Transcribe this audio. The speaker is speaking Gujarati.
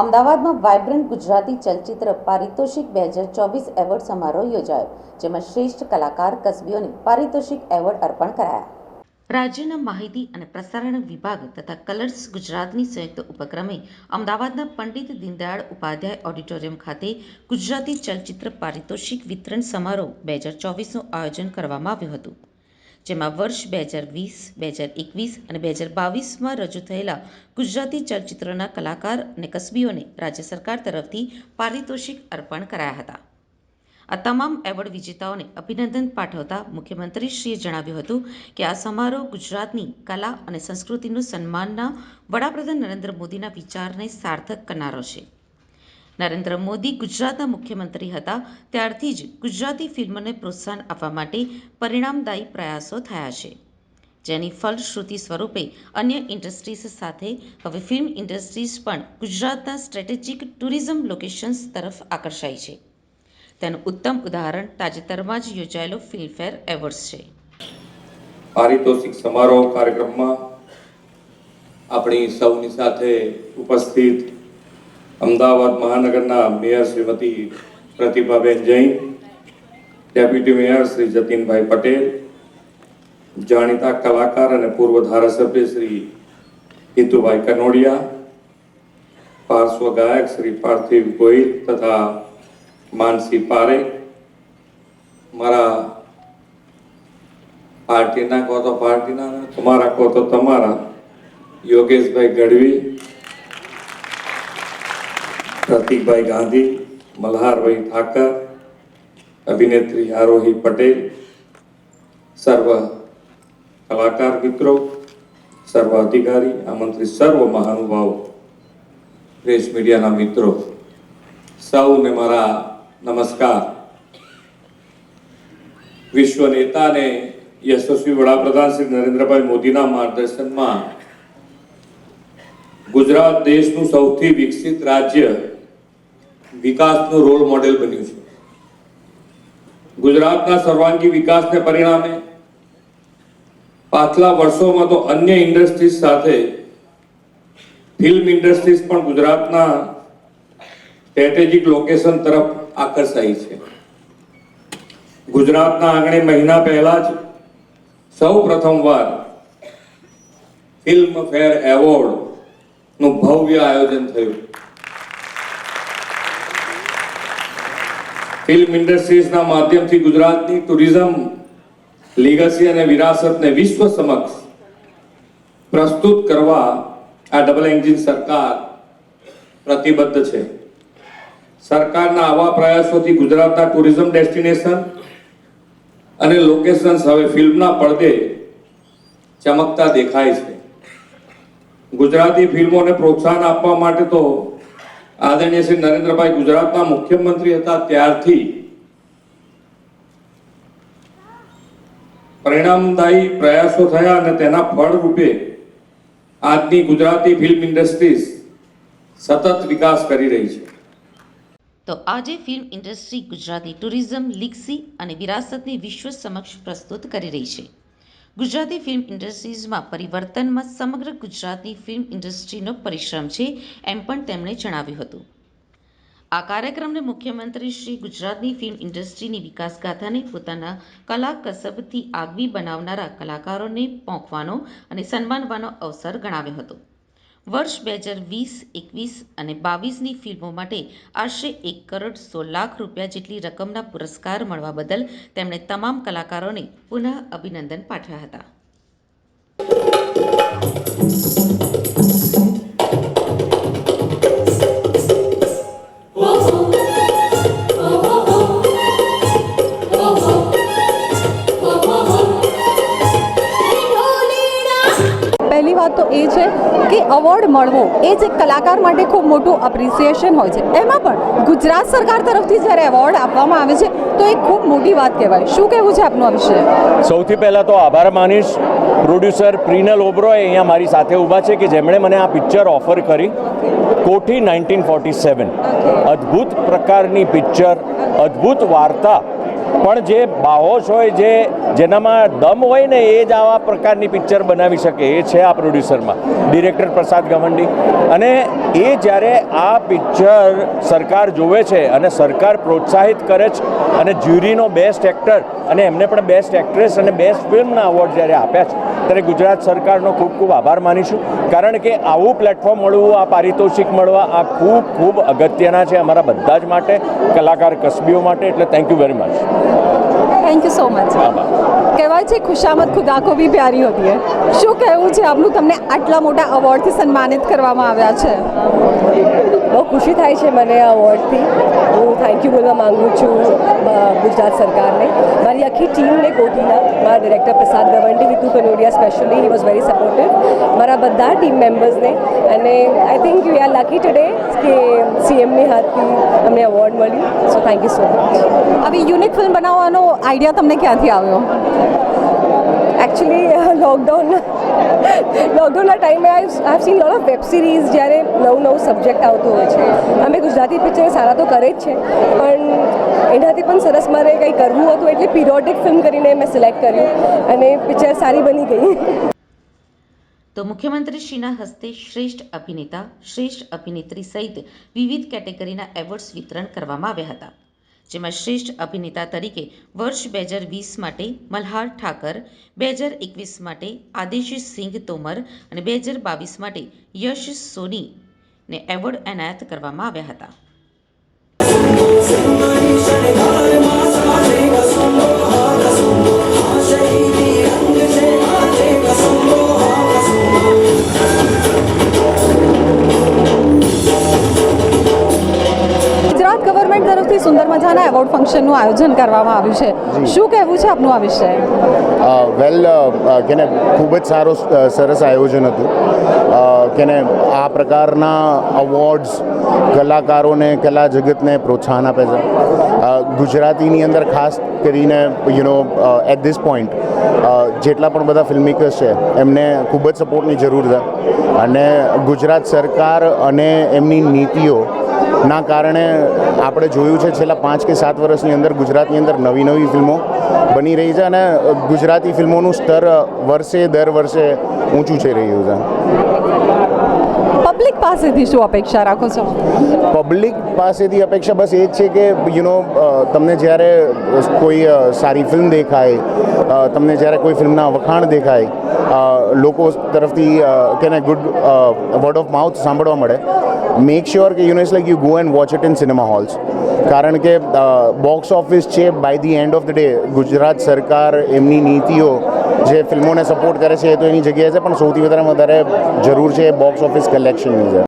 અમદાવાદમાં વાઇબ્રન્ટ ગુજરાતી ચલચિત્ર પારિતોષિક બે હજાર ચોવીસ એવોર્ડ સમારોહ યોજાયો, જેમાં શ્રેષ્ઠ કલાકાર કસબીઓને પારિતોષિક એવોર્ડ અર્પણ કરાયા. રાજ્યના માહિતી અને પ્રસારણ વિભાગ તથા કલર્સ ગુજરાતની સંયુક્ત ઉપક્રમે અમદાવાદના પંડિત દીનદયાળ ઉપાધ્યાય ઓડિટોરિયમ ખાતે ગુજરાતી ચલચિત્ર પારિતોષિક વિતરણ સમારોહ બે હજાર ચોવીસનું આયોજન કરવામાં આવ્યું હતું. જેમાં વર્ષ બે હજાર વીસ, બે હજાર એકવીસ અને બે હજાર બાવીસમાં રજૂ થયેલા ગુજરાતી ચલચિત્રોના કલાકાર અને કસબીઓને રાજ્ય સરકાર તરફથી પારિતોષિક અર્પણ કરાયા હતા. આ તમામ એવોર્ડ વિજેતાઓને અભિનંદન પાઠવતા મુખ્યમંત્રીશ્રીએ જણાવ્યું હતું કે આ સમારોહ ગુજરાતની કલા અને સંસ્કૃતિનું સન્માનના વડાપ્રધાન નરેન્દ્ર મોદીના વિચારને સાર્થક કરનારો છે. નરેન્દ્ર મોદી ગુજરાતના મુખ્યમંત્રી હતા. ત્યારથી જ ગુજરાતી ફિલ્મને પ્રોત્સાહન આપવા માટે પરિણામદાયી પ્રયાસો થયા છે. જેની ફલશ્રુતિ સ્વરૂપે અન્ય ઇન્ડસ્ટ્રીઝ સાથે હવે ફિલ્મ ઇન્ડસ્ટ્રીઝ પણ ગુજરાતના સ્ટ્રેટેજિક ટુરિઝમ લોકેશન્સ તરફ આકર્ષાય છે. તેનું ઉત્તમ ઉદાહરણ તાજેતરમાં જ યોજાયેલો ફિલ્મફેર એવોર્ડ્સ છે. પારિતોષિક સમારોહ કાર્યક્રમમાં આપણી સૌની સાથે ઉપસ્થિત Ahmedabad મહાનગરના mayor Shrimati Pratibhaben Jain, deputy mayor Shri Jatinbhai Patel, જાણીતા કલાકાર અને પૂર્વ ધારાસભ્ય શ્રી હિતુભાઈ કનોડિયા, પાર્શ્વ ગાયક શ્રી પાર્થિવ ગોહિલ તથા માનસી પારેખ, મારા પાર્ટીના કહો તો પાર્ટીના, તમારા કહો તો તમારા, યોગેશભાઈ ગઢવી પ્રતિકભાઈ ગાંધી, મલ્હારભાઈ ઠાકર, અભિનેત્રી આરોહી પટેલ, સર્વ કલાકાર મિત્રો, સર્વ અધિકારી, આમંત્રિત સર્વ મહાનુભાવો, પ્રેસ મીડિયાના મિત્રો, સૌને મારા નમસ્કાર. વિશ્વ નેતા અને યશસ્વી વડાપ્રધાન શ્રી નરેન્દ્રભાઈ મોદીના માર્ગદર્શનમાં ગુજરાત દેશનું સૌથી વિકસિત રાજ્ય વિકાસનું રોલ મોડેલ બન્યું છે. ગુજરાતના સર્વાંગી વિકાસને પરિણામે પાછલા વર્ષોમાં તો અન્ય ઇન્ડસ્ટ્રીઝ સાથે, ફિલ્મ ઇન્ડસ્ટ્રીઝ પણ ગુજરાતના સ્ટ્રેટેજિક લોકેશન તરફ આકર્ષાઈ છે. ગુજરાતના આંગણે મહિના પહેલા જ સૌ પ્રથમવાર ફિલ્મ ફેર એવોર્ડનું ભવ્ય આયોજન થયું. ફિલ્મ ઇન્ડસ્ટ્રીઝના માધ્યમથી ગુજરાતની ટુરિઝમ, લીગસી અને વિરાસતને વિશ્વ સમક્ષ પ્રસ્તુત કરવા આ ડબલ એન્જિન સરકાર પ્રતિબદ્ધ છે. સરકારના આવા પ્રયાસોથી ગુજરાતના ટુરિઝમ ડેસ્ટિનેશન અને લોકેશન્સ હવે ફિલ્મના પડદે ચમકતા દેખાય છે. ગુજરાતી ફિલ્મોને પ્રોત્સાહન આપવા માટે તો આદરણીય શ્રી નરેન્દ્રભાઈ ગુજરાતના મુખ્યમંત્રી હતા ત્યારથી. પરિણામદાયી પ્રયાસો થયા અને તેના ફળ રૂપે આજની ગુજરાતી ફિલ્મ ઇન્ડસ્ટ્રીઝ સતત વિકાસ કરી રહી છે. તો આજે film industry Gujarati tourism legacy અને વિરાસતને વિશ્વ સમક્ષ પ્રસ્તુત કરી રહી છે. ગુજરાતી ફિલ્મ ઇન્ડસ્ટ્રીઝમાં પરિવર્તનમાં સમગ્ર ગુજરાતની ફિલ્મ ઇન્ડસ્ટ્રીનો પરિશ્રમ છે એમ પણ તેમણે જણાવ્યું હતું. આ કાર્યક્રમને મુખ્યમંત્રી શ્રી ગુજરાતની ફિલ્મ ઇન્ડસ્ટ્રીની વિકાસગાથાને પોતાના કલા કસબથી આગવી બનાવનારા કલાકારોને પોંખવાનો અને સન્માનવાનો અવસર ગણાવ્યો હતો. વર્ષ બે હજાર વીસ, એકવીસ અને બાવીસની ફિલ્મો માટે આશરે એક કરોડ સો લાખ રૂપિયા જેટલી રકમના પુરસ્કાર મળવા બદલ તેમણે તમામ કલાકારોને પુનઃ અભિનંદન પાઠવ્યા હતા. પહેલી વાત તો એ છે કે અવોર્ડ મળવો એ જ એક કલાકાર માટે ખૂબ મોટું અપ્રિસિએશન હોય છે. એમાં પણ ગુજરાત સરકાર તરફથી જ્યારે એવોર્ડ આપવામાં આવે છે તો એ ખૂબ મોટી વાત કહેવાય. શું કહેવું છે આપનું વિશે? સૌથી પહેલાં તો આભાર માનીશ. પ્રોડ્યુસર પ્રિનલ ઓબ્રોય અહીંયા મારી સાથે ઊભા છે કે જેમણે મને આ પિક્ચર ઓફર કરી. કોઠી નાઇન્ટીન ફોર્ટી સેવન અદ્ભુત પ્રકારની પિક્ચર અદ્ભુત વાર્તા પણ જે બાહોશ હોય, જે જેનામાં દમ હોય ને, એ જ આવા પ્રકારની પિક્ચર બનાવી શકે. એ છે આ પ્રોડ્યુસરમાં. ડિરેક્ટર પ્રસાદ ગવંડી. અને એ જ્યારે આ પિક્ચર સરકાર જોવે છે અને સરકાર પ્રોત્સાહિત કરે છે અને જ્યુરીનો બેસ્ટ એક્ટર અને એમને પણ બેસ્ટ એક્ટ્રેસ અને બેસ્ટ ફિલ્મના એવોર્ડ જ્યારે આપ્યા છે ત્યારે ગુજરાત સરકારનો ખૂબ ખૂબ આભાર માનીશું. કારણ કે આવું પ્લેટફોર્મ મળવું આ પારિતોષિક મળવા આ ખૂબ ખૂબ અગત્યના છે અમારા બધા જ માટે કલાકાર કસબીઓ માટે એટલે thank you very much thank you so much આભાર. કહેવાય છે, ખુશામત ખુદા કો ભી પ્યારી હોતી હૈ. શું કહેવું છે, આપનું તમને આટલા મોટા અવોર્ડથી સન્માનિત કરવામાં આવ્યા છે? બહુ ખુશી થાય છે મને આ અવોર્ડથી હું થેન્ક યુ બોલવા માગું છું ગુજરાત સરકારને. મારી આખી ટીમને કોઠીના મારા director Prasad Gavandi Vitu Kanodia specially he was very supportive મારા બધા ટીમ મેમ્બર્સને અને I think we are lucky today કે સીએમની હાથથી અમને એવોર્ડ મળ્યું. So thank you so much આવી યુનિક ફિલ્મ બનાવવાનો આઈડિયા તમને ક્યાંથી આવ્યો? એકચ્યુઅલી લોકડાઉન લોકડાઉનના ટાઈમે I have seen lot of web series જ્યારે નવું નવું સબ્જેક્ટ આવતું હોય છે. અમે ગુજરાતી પિક્ચર સારા તો કરે જ છે, પણ એનાથી પણ સરસ મારે કંઈ કરવું હતું એટલે પિરિયોડિક ફિલ્મ કરીને મેં સિલેક્ટ કર્યું અને પિક્ચર સારી બની ગઈ. તો મુખ્યમંત્રીશ્રીના હસ્તે શ્રેષ્ઠ અભિનેતા, શ્રેષ્ઠ અભિનેત્રી સહિત વિવિધ કેટેગરીના એવોર્ડ્સ વિતરણ કરવામાં આવ્યા હતા. જેમાં શ્રેષ્ઠ અભિનેતા તરીકે વર્ષ બે હજાર વીસ માટે મલ્હાર ઠાકર, બે હજાર એકવીસ માટે આદેશ સિંઘ તોમર અને બે હજાર બાવીસ માટે યશ સોનીને એવોર્ડ એનાયત કરવામાં આવ્યા હતા. સુંદર એવોર્ડ ફંક્શનનું આયોજન કરવામાં આવ્યું છે. શું કહેવું છે આપનું આ વિશે? વેલ કેને ખૂબ જ સારો સરસ આયોજન હતું. કેને આ પ્રકારના અવોર્ડ્સ કલાકારોને કલા જગતને પ્રોત્સાહન આપે છે. ગુજરાતીની અંદર ખાસ કરીને you know at this point જેટલા પણ બધા ફિલ્મમેકર્સ છે એમને ખૂબ જ સપોર્ટની જરૂર છે. અને ગુજરાત સરકાર અને એમની નીતિઓ ના કારણે આપણે જોયું છે છેલ્લા પાંચ કે સાત વર્ષની અંદર ગુજરાતની અંદર નવી નવી ફિલ્મો બની રહી છે અને ગુજરાતી ફિલ્મોનું સ્તર વર્ષે દર વર્ષે ઊંચું થઈ રહ્યું છે. પબ્લિક પાસેથી શું અપેક્ષા રાખો છો? પબ્લિક પાસેથી અપેક્ષા બસ એ જ છે કે યુ નો તમને જ્યારે કોઈ સારી ફિલ્મ દેખાય તમને જ્યારે કોઈ ફિલ્મના વખાણ દેખાય લોકો તરફથી કે ને ગુડ વર્ડ ઓફ માઉથ સાંભળવા મળે મેક શ્યોર કે you know it's like you go and watch it in cinema halls કારણ કે બોક્સ ઓફિસ છે by the end of the day Gujarat સરકાર એમની નીતિઓ જે ફિલ્મોને સપોર્ટ કરે છે, એ તો એની જગ્યાએ છે, પણ સૌથી વધારે વધારે જરૂર છે બોક્સ ઓફિસ કલેક્શનની છે